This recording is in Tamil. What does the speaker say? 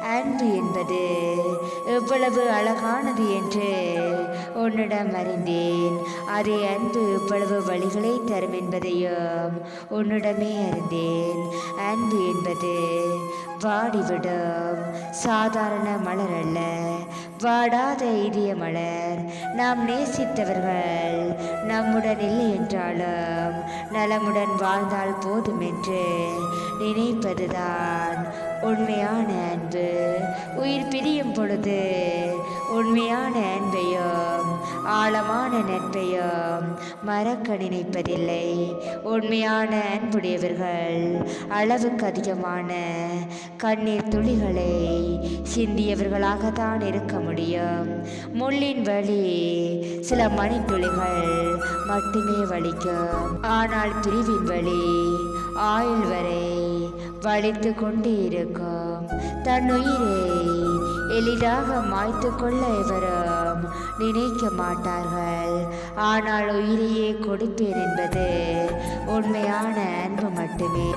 அன்பு என்பது எவ்வளவு அழகானது என்று உன்னிடம் அறிந்தேன். அதே அன்பு எவ்வளவு வழிகளை தரும் என்பதையும் உன்னிடமே அறிந்தேன். அன்பு என்பது வாடிவிடும். சாதாரண மலர் அல்ல வாடாத இதய மலர். நாம் நேசித்தவர்கள் நம்முடன் இல்லை என்றாலும் நலமுடன் வாழ்ந்தால் போதும் என்று நினைப்பதுதான் உண்மையான அன்பு. உயிர் பிரியும் பொழுது உண்மையான அன்பையும் ஆழமான நட்பையும் மறக்க நினைப்பதில்லை. உண்மையான அன்புடையவர்கள் அளவுக்கு அதிகமான கண்ணீர் துளிகளை சிந்தியவர்களாகத்தான் இருக்க முடியும். முள்ளின் வழி சில மணித்துளிகள் மட்டுமே வலிக்கும். ஆனால் பிரிவின் வழி ஆயுள் வலித்து கொண்டே இருக்கும் தன் உயிரை எளிதாக மாய்த்து கொள்ள எவரும் நினைக்க மாட்டார்கள். ஆனால் உயிரையே கொடுப்பேன் என்பது உண்மையான அன்பு மட்டுமே.